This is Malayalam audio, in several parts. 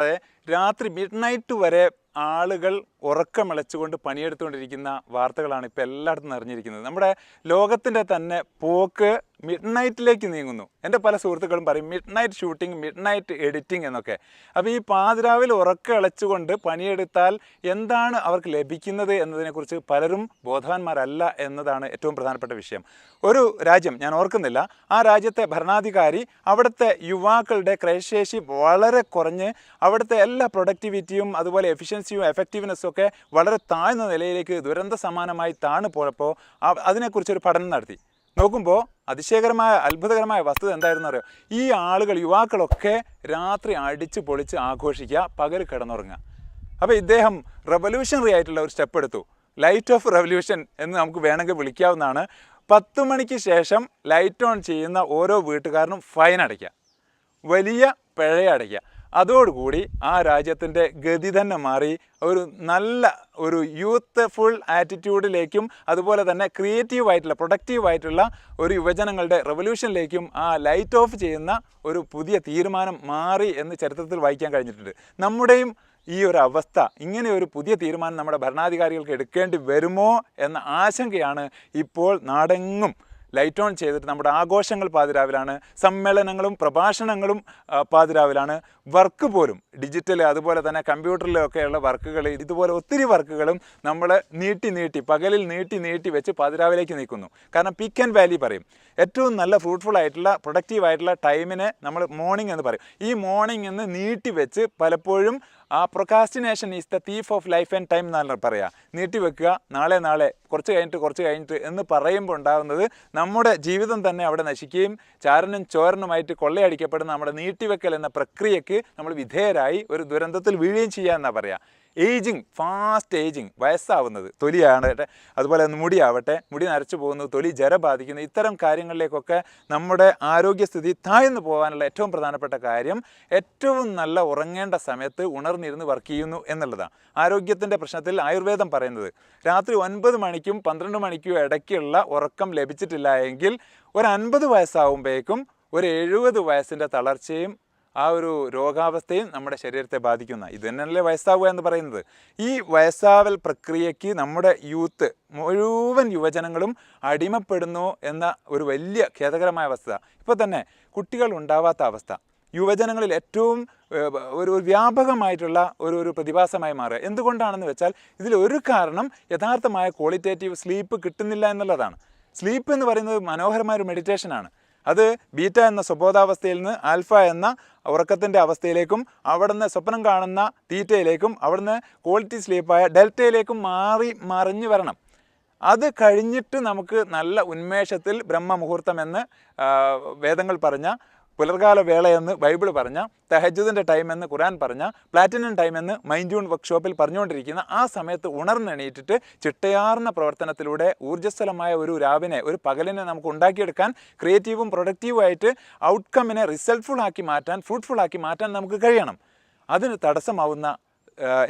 അതെ രാത്രി മിഡ് നൈറ്റ് വരെ ആളുകൾ ഉറക്കമിളച്ചുകൊണ്ട് പണിയെടുത്തുകൊണ്ടിരിക്കുന്ന വാർത്തകളാണ് ഇപ്പോൾ എല്ലായിടത്തും നിറഞ്ഞിരിക്കുന്നത്. നമ്മുടെ ലോകത്തിന്റെ തന്നെ പോക്ക് മിഡ് നൈറ്റിലേക്ക് നീങ്ങുന്നു. എന്റെ പല സുഹൃത്തുക്കളും പറയും mid night shooting mid night editing എന്നൊക്കെ. അപ്പോൾ ഈ പാതിരാവിൽ ഉറക്കമിളച്ചുകൊണ്ട് പണിയെടുത്താൽ എന്താണ് അവർക്ക് ലഭിക്കുന്നത് എന്നതിനെക്കുറിച്ച് പലരും ബോധവാന്മാരല്ല എന്നതാണ് ഏറ്റവും പ്രധാനപ്പെട്ട വിഷയം. ഒരു രാജ്യം ഞാൻ ഓർക്കുന്നില്ല ആ രാജ്യത്തെ ഭരണാധികാരി അവിടുത്തെ യുവാക്കളുടെ ക്രയശേഷി വളരെ കുറഞ്ഞ് അവിടുത്തെ എല്ലാ പ്രൊഡക്ടിവിറ്റിയും അതുപോലെ എഫിഷ്യൻസിയും എഫക്റ്റീവ്നെസ്സും ഒക്കെ വളരെ താഴ്ന്ന നിലയിലേക്ക് ദുരന്ത സമാനമായി താണു പോയപ്പോൾ അതിനെക്കുറിച്ചൊരു പഠനം നടത്തി. നോക്കുമ്പോൾ അതിശയകരമായ അത്ഭുതകരമായ വസ്തുത എന്തായിരുന്നു അറിയോ? ഈ ആളുകൾ യുവാക്കളൊക്കെ രാത്രി അടിച്ച് പൊളിച്ച് ആഘോഷിക്കുക പകൽ കിടന്നുറങ്ങുക. അപ്പോൾ ഇദ്ദേഹം റെവല്യൂഷണറി ആയിട്ടുള്ള ഒരു സ്റ്റെപ്പ് എടുത്തു. ലൈറ്റ് ഓഫ് റെവല്യൂഷൻ എന്ന് നമുക്ക് വേണമെങ്കിൽ വിളിക്കാവുന്നതാണ്. പത്ത് മണിക്ക് ശേഷം ലൈറ്റ് ഓൺ ചെയ്യുന്ന ഓരോ വീട്ടുകാരനും ഫൈൻ അടയ്ക്കുക. വലിയ പിഴ അടയ്ക്കുക അതോടുകൂടി ആ രാജ്യത്തിന്റെ ഗതി തന്നെ മാറി ഒരു നല്ല ഒരു യൂത്ത്ഫുൾ ആറ്റിറ്റ്യൂഡിലേക്കും അതുപോലെ തന്നെ ക്രിയേറ്റീവ് ആയിട്ടുള്ള പ്രൊഡക്റ്റീവ് ആയിട്ടുള്ള ഒരു യുവജനങ്ങളുടെ റെവല്യൂഷനിലേക്കും ആ ലൈറ്റ് ഓഫ് ചെയ്യുന്ന ഒരു പുതിയ തീരുമാനം മാറി എന്ന് ചരിത്രത്തിൽ വായിക്കാൻ കഴിഞ്ഞിട്ടുണ്ട്. നമ്മുടെയും ഈ ഒരു അവസ്ഥ ഇങ്ങനെ ഒരു പുതിയ തീരുമാനം നമ്മുടെ ഭരണാധികാരികൾക്ക് എടുക്കേണ്ടി വരുമോ എന്ന ആശങ്കയാണ് ഇപ്പോൾ നാടെങ്ങും ലൈറ്റ് ഓൺ ചെയ്തിട്ട് നമ്മുടെ ആഘോഷങ്ങൾ പാതിരാവിലാണ് സമ്മേളനങ്ങളും പ്രഭാഷണങ്ങളും പാതിരാവിലാണ്. വർക്ക് പോലും ഡിജിറ്റൽ അതുപോലെ തന്നെ കമ്പ്യൂട്ടറിലൊക്കെയുള്ള വർക്കുകൾ ഇതുപോലെ ഒത്തിരി വർക്കുകളും നമ്മൾ നീട്ടി നീട്ടി പകലിൽ നീട്ടി നീട്ടി വെച്ച് പാതിരാവിലേക്ക് നീക്കുന്നു. കാരണം പിക്ക് ആൻഡ് വാലി പറയും. ഏറ്റവും നല്ല ഫ്രൂട്ട്ഫുൾ ആയിട്ടുള്ള പ്രൊഡക്റ്റീവ് ആയിട്ടുള്ള ടൈമിനെ നമ്മൾ മോർണിംഗ് എന്ന് പറയും. ഈ മോർണിംഗ് എന്ന് നീട്ടി വെച്ച് പലപ്പോഴും ആ procrastination is the thief of life and time എന്നാണ് പറയുക നീട്ടിവെക്കുക നാളെ നാളെ കുറച്ച് കഴിഞ്ഞിട്ട് കുറച്ച് കഴിഞ്ഞിട്ട് എന്ന് പറയുമ്പോൾ ഉണ്ടാകുന്നത് നമ്മുടെ ജീവിതം തന്നെ അവിടെ നശിക്കുകയും ചാരനും ചോരനുമായിട്ട് കൊള്ളയടിക്കപ്പെടുന്ന നമ്മുടെ നീട്ടിവെക്കൽ എന്ന പ്രക്രിയയ്ക്ക് നമ്മൾ വിധേയരായി ഒരു ദുരന്തത്തിൽ വീഴുകയും ചെയ്യുക എന്നാണ് പറയുക ഏജിങ് ഫാസ്റ്റ് ഏജിങ് വയസ്സാവുന്നത് തൊലിയാകട്ടെ അതുപോലെ മുടിയാവട്ടെ മുടി നരച്ചു പോകുന്നത് തൊലി ജര ബാധിക്കുന്നത് ഇത്തരം കാര്യങ്ങളിലേക്കൊക്കെ നമ്മുടെ ആരോഗ്യസ്ഥിതി താഴ്ന്നു പോകാനുള്ള ഏറ്റവും പ്രധാനപ്പെട്ട കാര്യം ഏറ്റവും നല്ല ഉറങ്ങേണ്ട സമയത്ത് ഉണർന്നിരുന്ന് വർക്ക് ചെയ്യുന്നു എന്നുള്ളതാണ്. ആരോഗ്യത്തിന്റെ പ്രശ്നത്തിൽ ആയുർവേദം പറയുന്നത് രാത്രി ഒൻപത് മണിക്കും പന്ത്രണ്ട് മണിക്കും ഇടയ്ക്കുള്ള ഉറക്കം ലഭിച്ചിട്ടില്ല എങ്കിൽ ഒരു അൻപത് വയസ്സാവുമ്പോഴേക്കും ഒരു എഴുപത് വയസ്സിന്റെ തളർച്ചയും ആ ഒരു രോഗാവസ്ഥയും നമ്മുടെ ശരീരത്തെ ബാധിക്കുന്ന ഇത് തന്നെയല്ലേ വയസ്സാവുക എന്ന് പറയുന്നത്. ഈ വയസ്സാവൽ പ്രക്രിയയ്ക്ക് നമ്മുടെ യൂത്ത് മുഴുവൻ യുവജനങ്ങളും അടിമപ്പെടുന്നു എന്ന ഒരു വലിയ ഖേദകരമായ അവസ്ഥ. ഇപ്പോൾ തന്നെ കുട്ടികൾ ഉണ്ടാവാത്ത അവസ്ഥ. യുവജനങ്ങളിൽ ഏറ്റവും ഒരു വ്യാപകമായിട്ടുള്ള ഒരു ഒരു പ്രതിഭാസമായി മാറുക. എന്തുകൊണ്ടാണെന്ന് വെച്ചാൽ ഇതിൽ ഒരു കാരണം യഥാർത്ഥമായ ക്വാളിറ്റേറ്റീവ് സ്ലീപ്പ് കിട്ടുന്നില്ല എന്നുള്ളതാണ്. സ്ലീപ്പ് എന്ന് പറയുന്നത് മനോഹരമായ ഒരു മെഡിറ്റേഷനാണ് അത് ബീറ്റ എന്ന സ്വബോധാവസ്ഥയിൽ നിന്ന് ആൽഫ എന്ന ഉറക്കത്തിന്റെ അവസ്ഥയിലേക്കും അവിടുന്ന് സ്വപ്നം കാണുന്ന തീറ്റയിലേക്കും അവിടുന്ന് ക്വാളിറ്റി സ്ലീപ്പായ ഡെൽറ്റയിലേക്കും മാറി മറിഞ്ഞു വരണം. അത് കഴിഞ്ഞിട്ട് നമുക്ക് നല്ല ഉന്മേഷത്തിൽ ബ്രഹ്മമുഹൂർത്തം എന്ന് വേദങ്ങൾ പറഞ്ഞ പുലർകാല വേളയെന്ന് ബൈബിൾ പറഞ്ഞ തെഹജുദിന്റെ ടൈം എന്ന് ഖുറാൻ പറഞ്ഞ പ്ലാറ്റിനം ടൈം എന്ന് മൈൻജൂൺ വർക്ക്ഷോപ്പിൽ പറഞ്ഞുകൊണ്ടിരിക്കുന്ന ആ സമയത്ത് ഉണർന്നെണീറ്റിട്ട് ചിട്ടയാർന്ന പ്രവർത്തനത്തിലൂടെ ഊർജസ്വലമായ ഒരു രാവിനെ ഒരു പകലിനെ നമുക്ക് ഉണ്ടാക്കിയെടുക്കാൻ ക്രിയേറ്റീവും പ്രൊഡക്റ്റീവും ആയിട്ട് ഔട്ട്കമ്മിനെ റിസൾട്ട്ഫുൾ ആക്കി മാറ്റാൻ ഫ്രൂട്ട്ഫുൾ ആക്കി മാറ്റാൻ നമുക്ക് കഴിയണം. അതിന് തടസ്സമാവുന്ന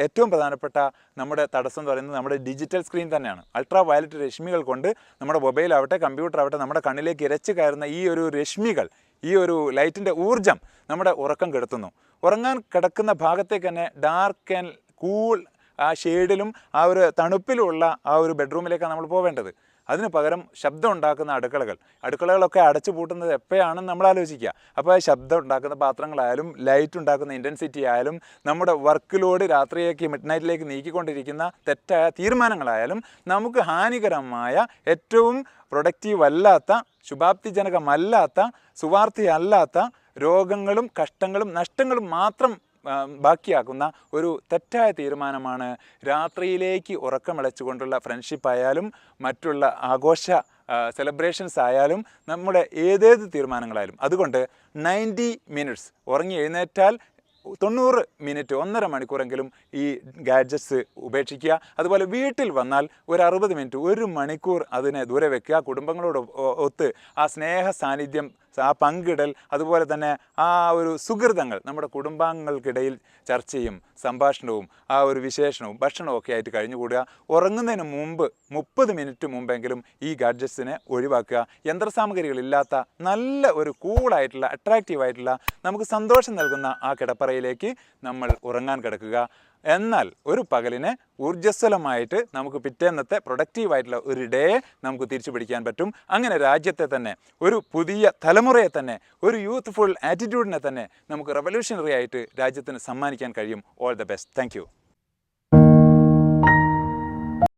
ഏറ്റവും പ്രധാനപ്പെട്ട നമ്മുടെ തടസ്സം എന്ന് പറയുന്നത് നമ്മുടെ ഡിജിറ്റൽ സ്ക്രീൻ തന്നെയാണ്. അൾട്രാ വയലറ്റ് രശ്മികൾ കൊണ്ട് നമ്മുടെ മൊബൈലാവട്ടെ കമ്പ്യൂട്ടർ ആവട്ടെ നമ്മുടെ കണ്ണിലേക്ക് ഇരച്ച് കയറുന്ന ഈ ഒരു രശ്മികൾ ഈ ഒരു ലൈറ്റിന്റെ ഊർജം നമ്മുടെ ഉറക്കം കെടുത്തുന്നു. ഉറങ്ങാൻ കിടക്കുന്ന ഭാഗത്തേക്ക് തന്നെ ഡാർക്ക് ആൻഡ് കൂൾ ആ ഷെയ്ഡിലും ആ ഒരു തണുപ്പിലുമുള്ള ആ ഒരു ബെഡ്റൂമിലേക്കാണ് നമ്മൾ പോവേണ്ടത്. അതിന് പകരം ശബ്ദം ഉണ്ടാക്കുന്ന അടുക്കളകൾ. അടുക്കളകളൊക്കെ അടച്ചു പൂട്ടുന്നത് എപ്പോഴാണെന്ന് നമ്മൾ ആലോചിക്കുക. അപ്പോൾ ശബ്ദം ഉണ്ടാക്കുന്ന പാത്രങ്ങളായാലും ലൈറ്റ് ഉണ്ടാക്കുന്ന ഇന്റൻസിറ്റി ആയാലും നമ്മുടെ വർക്ക് ലോഡ് രാത്രിയിലേക്ക് മിഡ് നൈറ്റിലേക്ക് നീക്കിക്കൊണ്ടിരിക്കുന്ന തെറ്റായ തീരുമാനങ്ങളായാലും നമുക്ക് ഹാനികരമായ ഏറ്റവും പ്രൊഡക്റ്റീവ് അല്ലാത്ത ശുഭാപ്തിജനകമല്ലാത്ത സുവാർത്ഥിയല്ലാത്ത രോഗങ്ങളും കഷ്ടങ്ങളും നഷ്ടങ്ങളും മാത്രം ബാക്കിയാക്കുന്ന ഒരു തെറ്റായ തീരുമാനമാണ് രാത്രിയിലേക്ക് ഉറക്കമിളച്ചുകൊണ്ടുള്ള ഫ്രണ്ട്ഷിപ്പ് ആയാലും മറ്റുള്ള ആഘോഷ സെലിബ്രേഷൻസ് ആയാലും നമ്മുടെ ഏതേത് തീരുമാനങ്ങളായാലും. അതുകൊണ്ട് നയന്റി മിനിറ്റ്സ് ഉറങ്ങി എഴുന്നേറ്റാൽ തൊണ്ണൂറ് മിനിറ്റ് ഒന്നര മണിക്കൂറെങ്കിലും ഈ ഗാഡ്ജറ്റ്സ് ഉപേക്ഷിക്കുക. അതുപോലെ വീട്ടിൽ വന്നാൽ ഒരു അറുപത് മിനിറ്റ് ഒരു മണിക്കൂർ അതിനെ ദൂരെ വെക്കുക. കുടുംബങ്ങളോട് ഒത്ത് ആ സ്നേഹ സാന്നിധ്യം ആ പങ്കിടൽ അതുപോലെ തന്നെ ആ ഒരു സുഹൃതങ്ങൾ നമ്മുടെ കുടുംബാംഗങ്ങൾക്കിടയിൽ ചർച്ചയും സംഭാഷണവും ആ ഒരു വിശേഷണവും ഭക്ഷണവും ഒക്കെ ആയിട്ട് കഴിഞ്ഞുകൂടുക. ഉറങ്ങുന്നതിന് മുമ്പ് മുപ്പത് മിനിറ്റ് മുമ്പെങ്കിലും ഈ ഗാഡ്ജറ്റ്സിനെ ഒഴിവാക്കുക. യന്ത്രസാമഗ്രികളില്ലാത്ത നല്ല ഒരു കൂളായിട്ടുള്ള അട്രാക്റ്റീവ് ആയിട്ടുള്ള നമുക്ക് സന്തോഷം നൽകുന്ന ആ കിടപ്പറയിലേക്ക് നമ്മൾ ഉറങ്ങാൻ കിടക്കുക. എന്നാൽ ഒരു പകലിനെ ഊർജസ്വലമായിട്ട് നമുക്ക് പിറ്റേന്നത്തെ പ്രൊഡക്റ്റീവായിട്ടുള്ള ഒരു ഡേ നമുക്ക് തിരിച്ചു പിടിക്കാൻ പറ്റും. അങ്ങനെ രാജ്യത്തെ തന്നെ ഒരു പുതിയ തലമുറയെ തന്നെ ഒരു യൂത്ത്ഫുൾ ആറ്റിറ്റ്യൂഡിനെ തന്നെ നമുക്ക് റെവല്യൂഷണറി ആയിട്ട് രാജ്യത്തിന് സമ്മാനിക്കാൻ കഴിയും. All the best thank